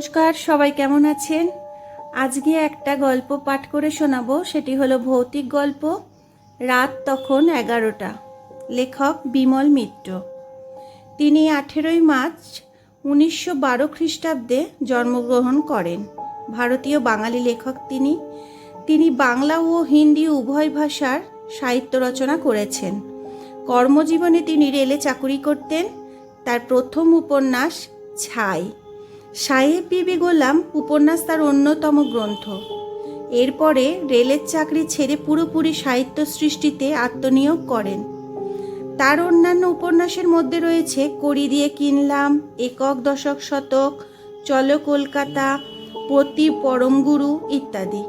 নমস্কার, সবাই কেমন আছেন? আজকে একটা গল্প পাঠ করে শোনাবো, সেটি হলো ভৌতিক গল্প, রাত তখন এগারোটা। লেখক বিমল মিত্র। তিনি আঠেরোই মার্চ উনিশশো বারো খ্রিস্টাব্দে জন্মগ্রহণ করেন। ভারতীয় বাঙালি লেখক তিনি। তিনি বাংলা ও হিন্দি উভয় ভাষার সাহিত্য রচনা করেছেন। কর্মজীবনে তিনি রেলে চাকুরি করতেন। তার প্রথম উপন্যাস ছাই। সাহেব বিবি গোলাম উপন্যাস তার অন্যতম গ্রন্থ। এরপরে রেলের চাকরি ছেড়ে পুরোপুরি সাহিত্য সৃষ্টিতে আত্মনিয়োগ করেন। তার অন্যান্য উপন্যাসের মধ্যে রয়েছে কড়ি দিয়ে কিনলাম, একক দশক শতক, চলো কলকাতা, প্রতি পরমগুরু ইত্যাদি।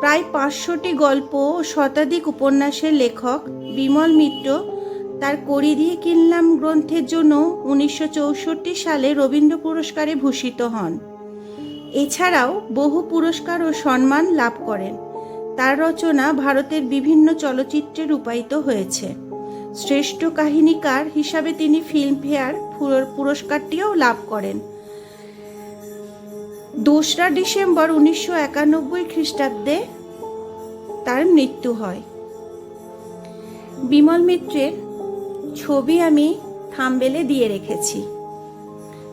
প্রায় পাঁচশোটি গল্প ও শতাধিক উপন্যাসের লেখক বিমল মিত্র তার কড়ি দিয়ে কিনলাম গ্রন্থের জন্য উনিশশো চৌষট্টি সালে রবীন্দ্র পুরস্কারে ভূষিত হন। এছাড়াও বহু পুরস্কার ও সম্মান লাভ করেন। তার রচনা ভারতের বিভিন্ন চলচ্চিত্রে রূপায়িত হয়েছে। শ্রেষ্ঠ কাহিনীকার হিসাবে তিনি ফিল্মফেয়ার পুরস্কারটিও লাভ করেন। দোসরা ডিসেম্বর উনিশশো একানব্বই খ্রিস্টাব্দে তার মৃত্যু হয়। বিমল মিত্রের ছবি আমি থামবেলে দিয়ে রেখেছি।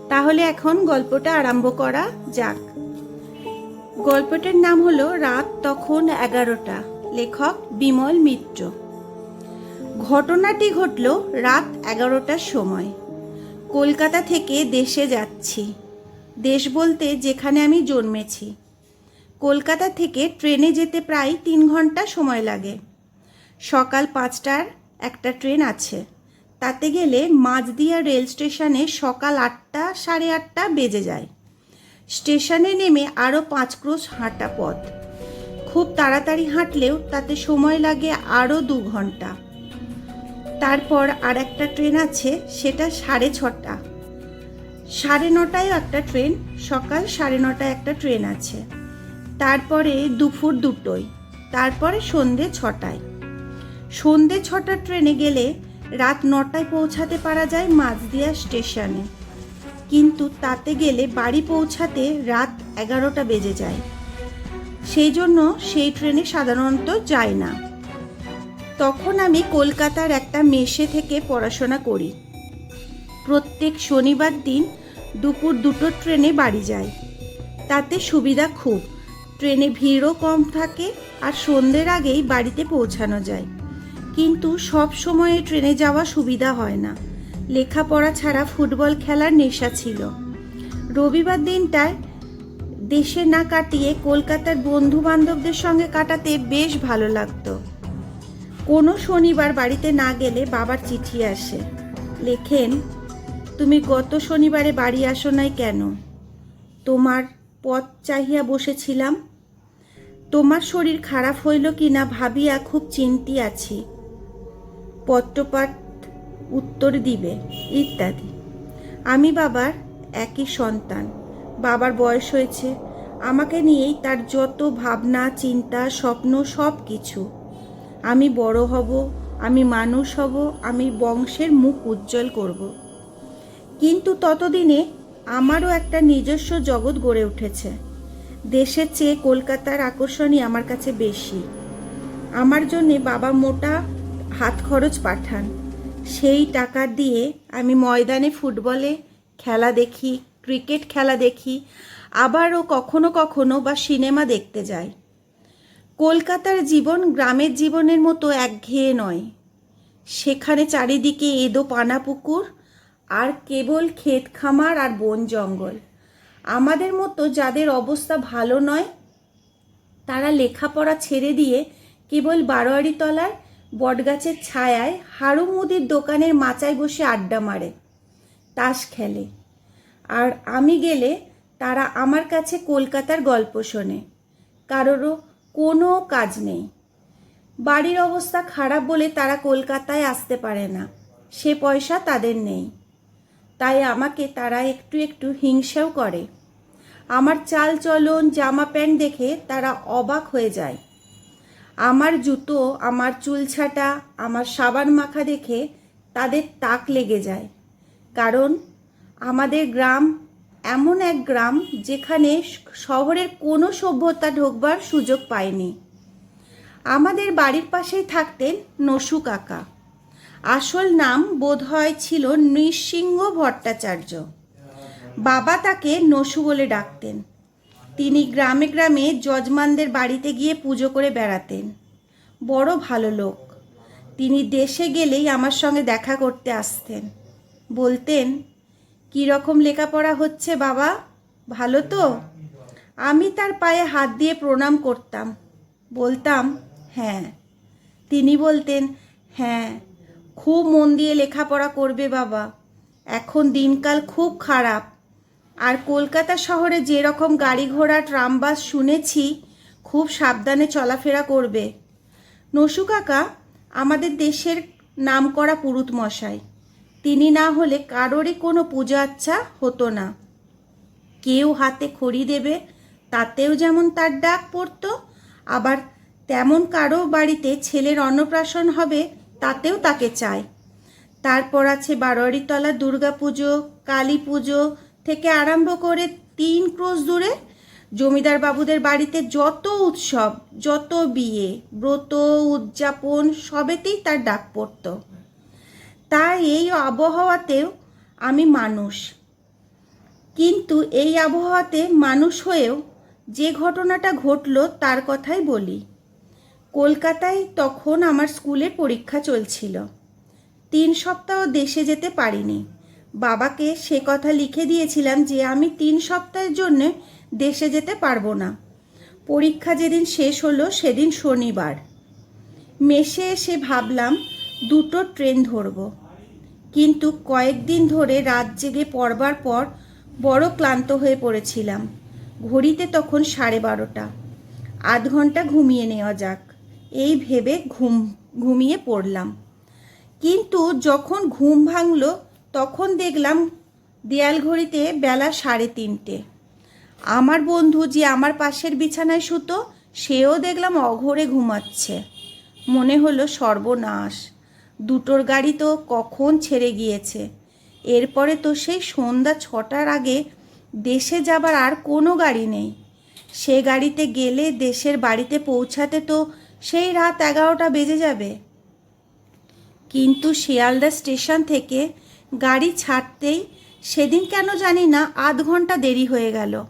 তাহলে এখন গল্পটা আরম্ভ করা যাক। গল্পটার নাম হলো রাত তখন এগারোটা। লেখক বিমল মিত্র। ঘটনাটি ঘটল রাত এগারোটার সময়। কলকাতা থেকে দেশে যাচ্ছি। দেশ বলতে যেখানে আমি জন্মেছি। কলকাতা থেকে ট্রেনে যেতে প্রায় তিন ঘণ্টা সময় লাগে। সকাল পাঁচটার একটা ট্রেন আছে। তাতে গেলে মাঝদিয়া রেল স্টেশনে সকাল আটটা, সাড়ে আটটা বেজে যায়। স্টেশনে নেমে আরও পাঁচ ক্রোশ হাঁটা পথ। খুব তাড়াতাড়ি হাঁটলেও তাতে সময় লাগে আরও দু ঘণ্টা। তারপর আর একটা ট্রেন আছে, সেটা সাড়ে ছটা। সাড়ে নটায় একটা ট্রেন, সকাল সাড়ে নটায় একটা ট্রেন আছে। তারপরে দুপুর দুটোয়, তারপরে সন্ধে ছটায়। সন্ধে ছটার ট্রেনে গেলে রাত নটায় পৌঁছাতে পারা যায় মাঝদিয়া স্টেশনে। কিন্তু তাতে গেলে বাড়ি পৌঁছাতে রাত এগারোটা বেজে যায়। সেই জন্য সেই ট্রেনে সাধারণত যায় না। তখন আমি কলকাতার একটা মেসে থেকে পড়াশোনা করি। প্রত্যেক শনিবার দিন দুপুর দুটো ট্রেনে বাড়ি যাই। তাতে সুবিধা খুব। ট্রেনে ভিড়ও কম থাকে আর সন্ধ্যের আগেই বাড়িতে পৌঁছানো যায়। কিন্তু সব সময়ে ট্রেনে যাওয়া সুবিধা হয় না। লেখাপড়া ছাড়া ফুটবল খেলার নেশা ছিল। রবিবার দিনটায় দেশে না কাটিয়ে কলকাতার বন্ধু বান্ধবদের সঙ্গে কাটাতে বেশ ভালো লাগতো। কোনো শনিবার বাড়িতে না গেলে বাবার চিঠি আসে। লেখেন, তুমি গত শনিবারে বাড়ি আসো নাই কেন? তোমার পথ চাহিয়া বসেছিলাম। তোমার শরীর খারাপ হইল কি না ভাবিয়া খুব চিন্তি আছি। পত্রপাঠ উত্তর দিবে, ইত্যাদি। আমি বাবার একই সন্তান। বাবার বয়স হয়েছে। আমাকে নিয়েই তার যত ভাবনা, চিন্তা, স্বপ্ন, সব কিছু। আমি বড় হব, আমি মানুষ হব, আমি বংশের মুখ উজ্জ্বল করব। কিন্তু ততদিনে আমারও একটা নিজস্ব জগৎ গড়ে উঠেছে। দেশের চেয়ে কলকাতার আকর্ষণই আমার কাছে বেশি। আমার জন্যে বাবা মোটা হাত খরচ পাঠান। সেই টাকা দিয়ে আমি ময়দানে ফুটবলে খেলা দেখি, ক্রিকেট খেলা দেখি, আবারও কখনো কখনো বা সিনেমা দেখতে যাই। কলকাতার জীবন গ্রামের জীবনের মতো একঘেয়ে নয়। সেখানে চারিদিকে এদো পানা পুকুর আর কেবল ক্ষেত খামার আর বন জঙ্গল। আমাদের মতো যাদের অবস্থা ভালো নয়, তারা লেখাপড়া ছেড়ে দিয়ে কেবল বারোয়ারি তলায় বটগাছের ছায়ায় হাড়ু মুদির দোকানের মাচায় বসে আড্ডা মারে, তাস খেলে। আর আমি গেলে তারা আমার কাছে কলকাতার গল্প শোনে, কারোরও কোনো কাজ নেই। বাড়ির অবস্থা খারাপ বলে তারা কলকাতায় আসতে পারে না, সে পয়সা তাদের নেই। তাই আমাকে তারা একটু একটু হিংসাও করে। আমার চাল চলন জামা প্যান্ট দেখে তারা অবাক হয়ে যায়। আমার জুতো, আমার চুল ছাটা, আমার সাবান মাখা দেখে তাদের তাক লেগে যায়। কারণ আমাদের গ্রাম এমন এক গ্রাম যেখানে শহরের কোনো সভ্যতা ঢোকবার সুযোগ পায়নি। আমাদের বাড়ির পাশেই থাকতেন নসু কাকা। আসল নাম বোধহয় ছিল নৃসিংহ ভট্টাচার্য। বাবা তাকে নসু বলে ডাকতেন। তিনি গ্রামে গ্রামে যজমানদের বাড়িতে গিয়ে পুজো করে বেড়াতেন। বড় ভালো লোক। তিনি দেশে গেলেই আমার সঙ্গে দেখা করতে আসতেন। বলতেন, কী রকম লেখাপড়া হচ্ছে বাবা? ভালো তো? আমি তার পায়ে হাত দিয়ে প্রণাম করতাম। বলতাম হ্যাঁ। তিনি বলতেন হ্যাঁ খুব মন দিয়ে লেখাপড়া করবে বাবা। এখন দিনকাল খুব খারাপ। আর কলকাতা শহরে যেরকম গাড়ি ঘোড়া ট্রাম বাস শুনেছি, খুব সাবধানে চলাফেরা করবে। নসু কাকা, আমাদের দেশের নামকরা পুরুত মশাই, তিনি না হলে কারোরই কোনো পূজা আচ্ছা হতো না। কেউ হাতে খড়ি দেবে, তাতেও যেমন তার ডাক পড়তো, আবার তেমন কারও বাড়িতে ছেলের অন্নপ্রাশন হবে, তাতেও তাকে চায়। তারপর আছে বারোয়ারিতলা দুর্গা পুজো কালী পুজো থেকে আরম্ভ করে তিন ক্রোশ দূরে জমিদার বাবুদের বাড়িতে যত উৎসব, যত বিয়ে, ব্রত, উদযাপন, সবেতেই তার ডাক পড়তো। তাই এই আবহাওয়াতেও আমি মানুষ। কিন্তু এই আবহাওয়াতে মানুষ হয়েও যে ঘটনাটা ঘটল তার কথাই বলি। কলকাতায় তখন আমার স্কুলের পরীক্ষা চলছিল। তিন সপ্তাহ দেশে যেতে পারিনি। বাবাকে সে কথা লিখে দিয়েছিলাম যে আমি তিন সপ্তাহের জন্য দেশে যেতে পারব না। পরীক্ষা যেদিন শেষ হলো সেদিন শনিবার। মেশে এসে ভাবলাম, দুটো ট্রেন ধরবো। কিন্তু কয়েকদিন ধরে রাত জেগে পড়বার পর বড় ক্লান্ত হয়ে পড়েছিলাম। ঘড়িতে তখন সাড়ে বারোটা। আধ ঘণ্টা ঘুমিয়ে নেওয়া যাক। এই ভেবে ঘুম, ঘুমিয়ে পড়লাম। কিন্তু যখন ঘুম ভাঙল তখন দেখলাম দেয়াল ঘড়িতে বেলা সাড়ে তিনটে। আমার বন্ধু যে আমার পাশের বিছানায় শুতো, সেও দেখলাম অঘরে ঘুমাচ্ছে। মনে হলো সর্বনাশ। দুটোর গাড়ি তো কখন ছেড়ে গিয়েছে। এরপরে তো সেই সন্ধ্যা ছটার আগে দেশে যাবার আর কোনো গাড়ি নেই। সে গাড়িতে গেলে দেশের বাড়িতে পৌঁছাতে তো সেই রাত এগারোটা বেজে যাবে। কিন্তু শিয়ালদা স্টেশন থেকে গাড়ি ছাড়তেই সেদিন কেন জানি না আধ ঘণ্টা দেরি হয়ে গেল।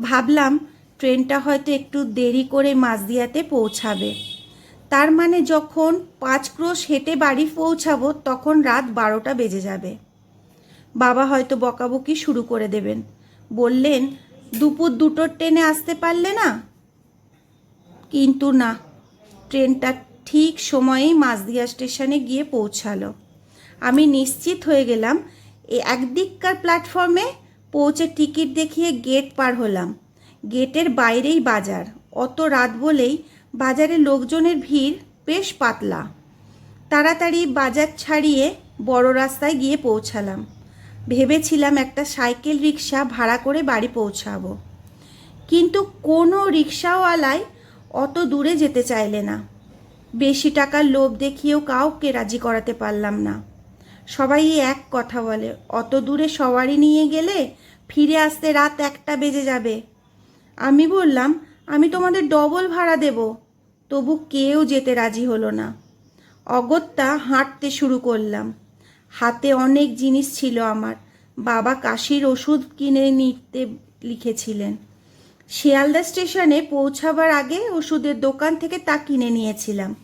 ভাবলাম ট্রেনটা হয়তো একটু দেরি করে মাঝদিয়াতে পৌঁছাবে। তার মানে যখন পাঁচ ক্রোশ হেঁটে বাড়ি পৌঁছাবো তখন রাত বারোটা বেজে যাবে। বাবা হয়তো বকাবকি শুরু করে দেবেন। বললেন, দুপুর দুটোর ট্রেনে আসতে পারলে না? কিন্তু না, ট্রেনটা ঠিক সময়েই মাঝদিয়া স্টেশনে গিয়ে পৌঁছালো। আমি নিশ্চিত হয়ে গেলাম, এ একদিককার প্ল্যাটফর্মে পৌঁছে টিকিট দেখিয়ে গেট পার হলাম। গেটের বাইরেই বাজার। অত রাত বলেই বাজারে লোকজনের ভিড় বেশ পাতলা। তাড়াতাড়ি বাজার ছাড়িয়ে বড় রাস্তায় গিয়ে পৌঁছালাম। ভেবেছিলাম একটা সাইকেল রিক্সা ভাড়া করে বাড়ি পৌঁছাবো। কিন্তু কোনো রিক্সাওয়ালায় অত দূরে যেতে চাইলে না। বেশি টাকার লোভ দেখিয়েও কাউকে রাজি করাতে পারলাম না। সবাই এক কথা বলে, অত দূরে সওয়ারি নিয়ে গেলে ফিরে আসতে রাত একটা বেজে যাবে। আমি বললাম, আমি তোমাদের ডবল ভাড়া দেব। তবু কেউ যেতে রাজি হলো না। অগত্যা হাঁটতে শুরু করলাম। হাতে অনেক জিনিস ছিল আমার। বাবা কাশির ওষুধ কিনে নিতে লিখেছিলেন। শিয়ালদা স্টেশনে পৌঁছাবার আগে ওষুধের দোকান থেকে তা কিনে নিয়েছিলাম।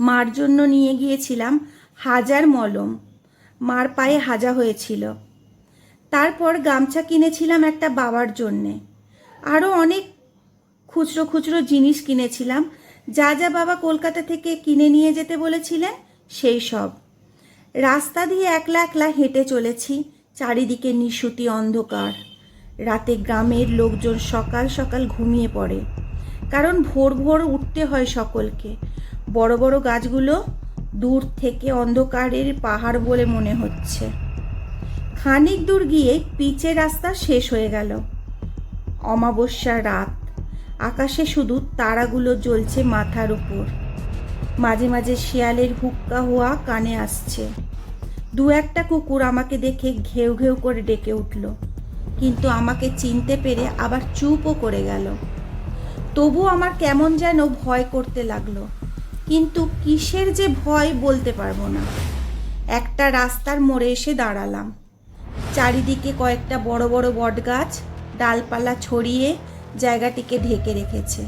মার জন্য নিয়ে গিয়েছিলাম হাজার মলম। মার পায়ে হাজা হয়েছিল। তারপর গামছা কিনেছিলাম একটা বাবার জন্যে। আরও অনেক খুচরো খুচরো জিনিস কিনেছিলাম। যা যা বাবা কলকাতা থেকে কিনে নিয়ে যেতে বলেছিলেন, সেই সব। রাস্তা দিয়ে একলা একলা হেঁটে চলেছি, চারিদিকে নিশুতি অন্ধকার। রাতে গ্রামের লোকজন সকাল সকাল ঘুমিয়ে পড়ে। কারণ ভোর ভোর উঠতে হয় সকলকে। বড় বড় গাছগুলো দূর থেকে অন্ধকারের পাহাড় বলে মনে হচ্ছে। খানিক দূর গিয়ে পিচের রাস্তা শেষ হয়ে গেল। অমাবস্যার রাত। আকাশে শুধু তারাগুলো জ্বলছে মাথার উপর। মাঝে মাঝে শিয়ালের হুক্কা হওয়া কানে আসছে। দু একটা কুকুর আমাকে দেখে ঘেউ ঘেউ করে ডেকে উঠল। কিন্তু আমাকে চিনতে পেরে আবার চুপও করে গেল। তবু আমার কেমন যেন ভয় করতে লাগল। কিন্তু কিসের যে ভয় বলতে পারব না। একটা রাস্তার মোড়ে এসে দাঁড়ালাম। চারিদিকে কয়েকটা বড় বড় বটগাছ, ডালপালা ছড়িয়ে জায়গাটিকে ঢেকে রেখেছে।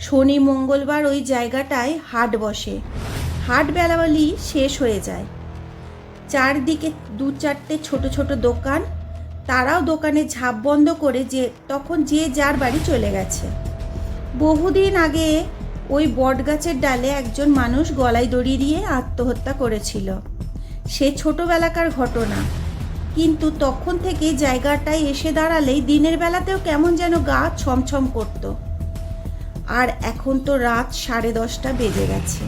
শনি মঙ্গলবার ওই জায়গাটায় হাট বসে। হাট বেলাবেলি শেষ হয়ে যায়। চারদিকে দু চারটে ছোট ছোট দোকান, তারাও দোকানে ঝাঁপ বন্ধ করে যে, তখন যে যার বাড়ি চলে গেছে। বহুদিন আগে ওই বটগাছের ডালে একজন মানুষ গলায় দড়ি দিয়ে আত্মহত্যা করেছিল। সে ছোটবেলাকার ঘটনা। কিন্তু তখন থেকে জায়গাটায় এসে দাঁড়ালেই দিনের বেলাতেও কেমন যেন গা ছমছম করত। আর এখন তো রাত সাড়ে দশটা বেজে গেছে।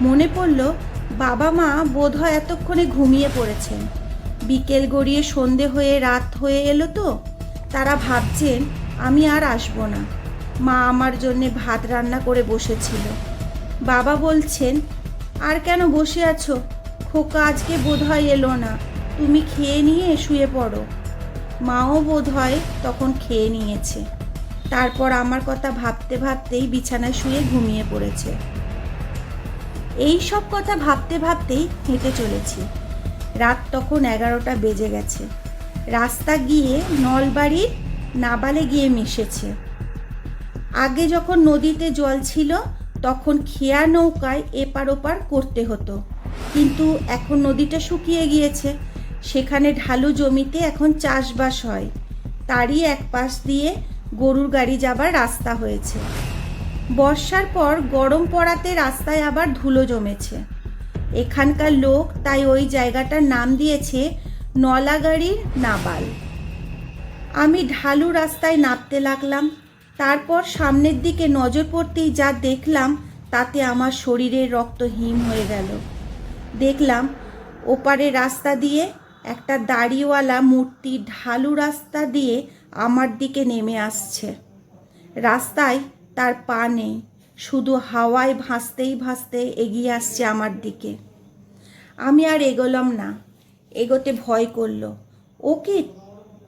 মনে পড়ল, বাবা মা বোধহয় এতক্ষণে ঘুমিয়ে পড়েছেন। বিকেল গড়িয়ে সন্ধে হয়ে রাত হয়ে এলো তো। তারা ভাবছেন, আমি আর আসব না। মা আমার জন্যে ভাত রান্না করে বসেছিল। বাবা বলছেন, আর কেন বসে আছো? খোকা আজকে বোধহয় এলো না। তুমি খেয়ে নিয়ে শুয়ে পড়ো। মাও বোধহয় তখন খেয়ে নিয়েছে। তারপর আমার কথা ভাবতে ভাবতেই বিছানায় শুয়ে ঘুমিয়ে পড়েছে। এই সব কথা ভাবতে ভাবতেই হেঁটে চলেছি। রাত তখন এগারোটা বেজে গেছে। রাস্তা গিয়ে নলবাড়ির নাবালে গিয়ে মিশেছে। আগে যখন নদীতে জল ছিল, তখন খেয়া নৌকায় এপার ওপার করতে হতো। কিন্তু এখন নদীটা শুকিয়ে গিয়েছে। সেখানে ঢালু জমিতে এখন চাষবাস হয়। তারই এক পাশ দিয়ে গরুর গাড়ি যাবার রাস্তা হয়েছে। বর্ষার পর গরম পড়াতে রাস্তায় আবার ধুলো জমেছে। এখানকার লোক তাই ওই জায়গাটার নাম দিয়েছে নলাগাড়ির নাবাল। আমি ঢালু রাস্তায় নামতে লাগলাম। তারপর সামনের দিকে নজর পড়তেই যা দেখলাম, তাতে আমার শরীরের রক্ত হিম হয়ে গেল। দেখলাম, ওপারে রাস্তা দিয়ে একটা দাড়িওয়ালা মূর্তি ঢালু রাস্তা দিয়ে আমার দিকে নেমে আসছে। রাস্তায় তার পা নেই, শুধু হাওয়ায় ভাসতেই ভাসতে এগিয়ে আসছে আমার দিকে। আমি আর এগোলাম না, এগোতে ভয় করল। ওকে,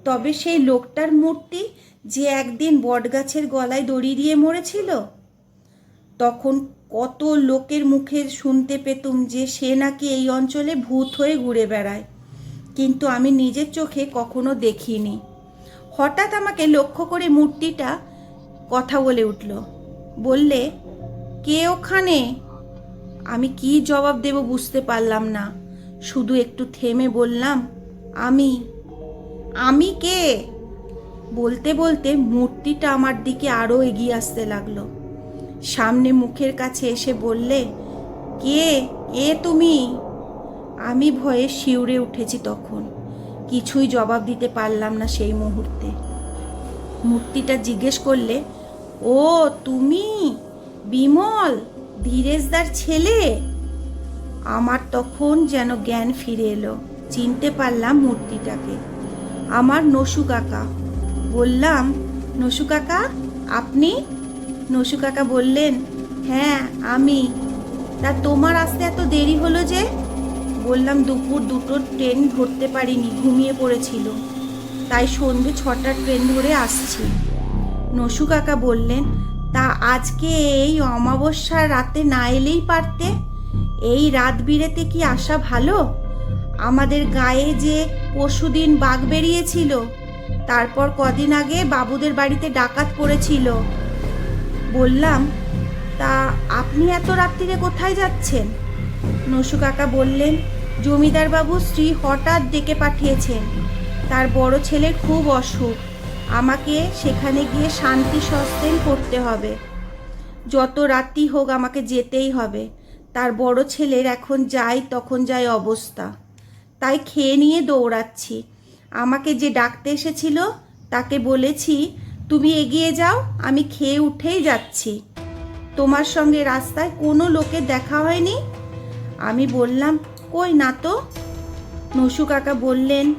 তবে সেই লোকটার মূর্তি যে একদিন বটগাছের গলায় দড়ি দিয়ে মরেছিল? তখন কত লোকের মুখে শুনতে পেতুম যে সে নাকি এই অঞ্চলে ভূত হয়ে ঘুরে বেড়ায়। কিন্তু আমি নিজের চোখে কখনো দেখিনি। হঠাৎ আমাকে লক্ষ্য করে মূর্তিটা কথা বলে উঠল। বললে, কে ওখানে? আমি কি জবাব দেব বুঝতে পারলাম না। শুধু একটু থেমে বললাম, আমি। আমি কে? বলতে বলতে মূর্তিটা আমার দিকে আরও এগিয়ে আসতে লাগল। সামনে মুখের কাছে এসে বললে, কে? এ তুমি? আমি ভয়ে শিউরে উঠেছি তখন। কিছুই জবাব দিতে পারলাম না সেই মুহূর্তে। মূর্তিটা জিজ্ঞেস করলে, ও, তুমি? বিমল? ধীরেশদার ছেলে? আমার তখন যেন জ্ঞান ফিরে এলো। চিনতে পারলাম মূর্তিটাকে। আমার নসু কাকা বললাম, নসু কাকা, আপনি? নসু কাকা বললেন হ্যাঁ আমি। তা তোমার আসতে এত দেরি হলো যে? বললাম দুপুর দুটো ট্রেন ধরতে পারিনি, ঘুমিয়ে পড়েছিল। তাই সন্ধে ছটার ট্রেন ধরে আসছি। নসু কাকা বললেন, তা আজকে এই অমাবস্যার রাতে না এলেই পারতে? এই রাত বিরেতে কি আসা ভালো? আমাদের গায়ে যে পরশুদিন বাঘ বেরিয়েছিল তারপর কদিন আগে বাবুদের বাড়িতে ডাকাত পড়েছিল। বললাম, তা আপনি এত রাত্রিরে কোথায় যাচ্ছেন? নসু কাকা বললেন, জমিদার বাবু স্ত্রী হঠাৎ ডেকে পাঠিয়েছেন তার বড় ছেলের খুব অসুখ। আমাকে সেখানে গিয়ে শান্তি সস্তেন করতে হবে। যত রাত্রি হোক আমাকে যেতেই হবে। তার বড় ছেলের এখন যাই তখন যাই অবস্থা। তাই খেয়ে নিয়ে দৌড়াচ্ছি। আমাকে যে ডাকতে এসেছিল, তাকে বলেছি, তুমি এগিয়ে যাও, আমি খেয়ে উঠেই যাচ্ছি। তোমার সঙ্গে রাস্তায় কোনো লোকের দেখা হয়নি? আমি বললাম, কই না তো? নসু কাকা বললেন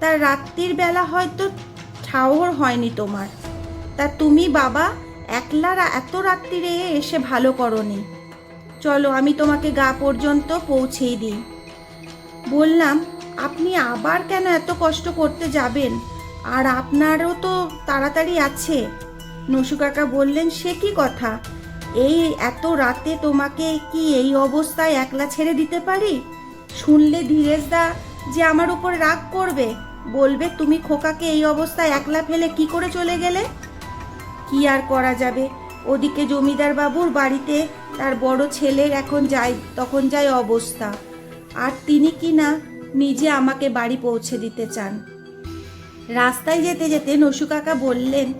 তার রাত্রির বেলা হয়তো ঠাওর হয়নি তোমার। তা তুমি বাবা একলা রা- এত রাত্রিরে এসে ভালো করনি। চলো, আমি তোমাকে গা পর্যন্ত পৌঁছেই দিই। বললাম আপনি আবার কেন এত কষ্ট করতে যাবেন? আর আপনারও তো তাড়াতাড়ি আছে। নসু কাকা বললেন, সে কি কথা? এই এত রাতে তোমাকে কি এই অবস্থায় একলা ছেড়ে দিতে পারি? শুনলে ধীরেশ দা যে আমার উপর রাগ করবে। বলবে, তুমি খোকাকে এই অবস্থায় একলা ফেলে কি করে চলে গেলে? কি আর করা যাবে? ওদিকে জমিদার বাবুর বাড়িতে তার বড় ছেলের এখন যায় তখন যায় অবস্থা। আর তিনি কি না নিজে আমাকে বাড়ি পৌঁছে দিতে চান। রাস্তায় যেতে যেতে নসু কাকা বললেন,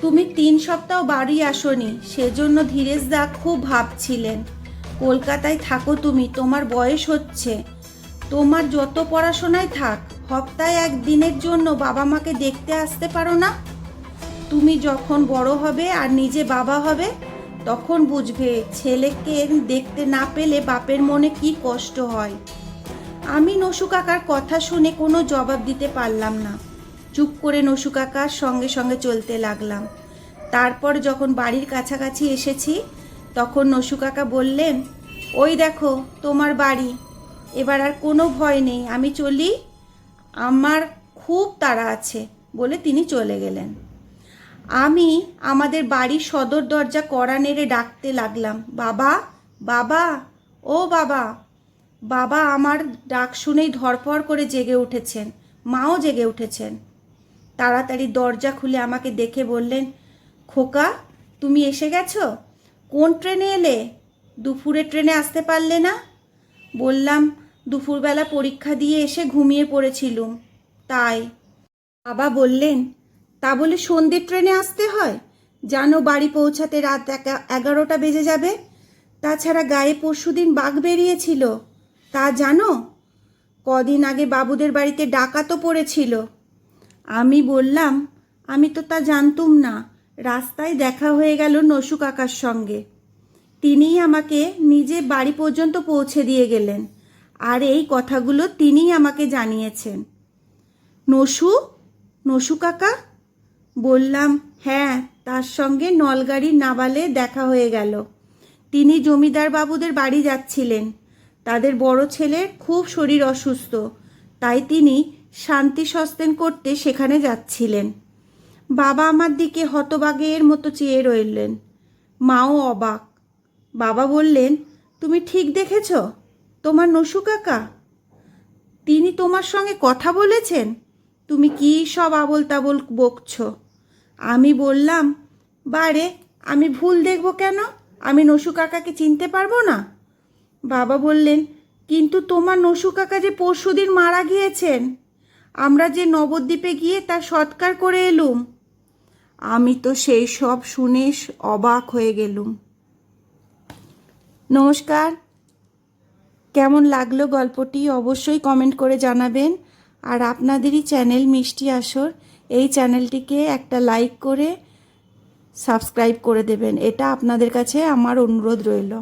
তুমি তিন সপ্তাহ বাড়ি আসনি, সেজন্য ধীরেশ দা খুব ভাবছিলেন। কলকাতায় থাকো তুমি, তোমার বয়স হচ্ছে। তোমার যত পড়াশোনায় থাক সপ্তাহে একদিনের জন্য বাবা মাকে দেখতে আসতে পারো না? তুমি যখন বড় হবে আর নিজে বাবা হবে, তখন বুঝবে ছেলেকে দেখতে না পেলে বাপের মনে কি কষ্ট হয়। আমি নসু কাকার কথা শুনে কোনো জবাব দিতে পারলাম না। চুপ করে নসু কাকার সঙ্গে সঙ্গে চলতে লাগলাম। তারপর যখন বাড়ির কাছাকাছি এসেছি, তখন নসু কাকা বললেন, ওই দেখো, তোমার বাড়ি। এবার আর কোনো ভয় নেই, আমি চলি। আমার খুব তাড়া আছে, বলে তিনি চলে গেলেন। আমি আমাদের বাড়ির সদর দরজা কড়া নেড়ে ডাকতে লাগলাম, বাবা বাবা, ও বাবা। বাবা আমার ডাক শুনেই ধরপড় করে জেগে উঠেছেন, মাও জেগে উঠেছেন। তাড়াতাড়ি দরজা খুলে আমাকে দেখে বললেন, খোকা, তুমি এসে গেছো? কোন ট্রেনে এলে? দুপুরে ট্রেনে আসতে পারলে না? বললাম, দুপুরবেলা পরীক্ষা দিয়ে এসে ঘুমিয়ে পড়েছিলুম। তাই। বাবা বললেন, তা বলে সন্ধ্যের ট্রেনে আসতে হয়? জানো বাড়ি পৌঁছাতে রাত এগারোটা বেজে যাবে? তাছাড়া গায়ে পরশুদিন বাঘ বেরিয়েছিল। তা জানো? কদিন আগে বাবুদের বাড়িতে ডাকাতও পড়েছিল। আমি বললাম, আমি তো তা জানতুম না। রাস্তায় দেখা হয়ে গেল নসু কাকার সঙ্গে। তিনিই আমাকে নিজে বাড়ি পর্যন্ত পৌঁছে দিয়ে গেলেন। আর এই কথাগুলো তিনিই আমাকে জানিয়েছেন। নসু? নসু কাকা? বললাম হ্যাঁ তার সঙ্গে নলগাড়ির নাবালে দেখা হয়ে গেল। তিনি জমিদার বাবুদের বাড়ি যাচ্ছিলেন। তাদের বড় ছেলে খুব শরীর অসুস্থ, তাই তিনি শান্তি সস্তেন করতে সেখানে যাচ্ছিলেন। বাবা আমার দিকে হতবাগের মতো চেয়ে রইলেন। মাও অবাক। বাবা বললেন, তুমি ঠিক দেখেছ? তোমার নসু কাকা? তিনি তোমার সঙ্গে কথা বলেছেন? তুমি কি সব আবল তাবল বকছ? আমি বললাম, বারে, আমি ভুল দেখব কেন? আমি নসু কাকাকে চিনতে পারব না? বাবা বললেন, কিন্তু তোমার নসু কাকা যে পরশুদিন মারা গিয়েছেন, আমরা যে নবদ্বীপে গিয়ে তার সৎকার করে এলুম, আমি তো সেই সব শুনে অবাক হয়ে গেলুম। নমস্কার, কেমন লাগল গল্পটি অবশ্যই কমেন্ট করে জানাবেন। আর আপনাদেরই চ্যানেল মিষ্টি আসর, এই চ্যানেলটিকে একটা লাইক করে সাবস্ক্রাইব করে দেবেন। এটা আপনাদের কাছে আমার অনুরোধ রইল।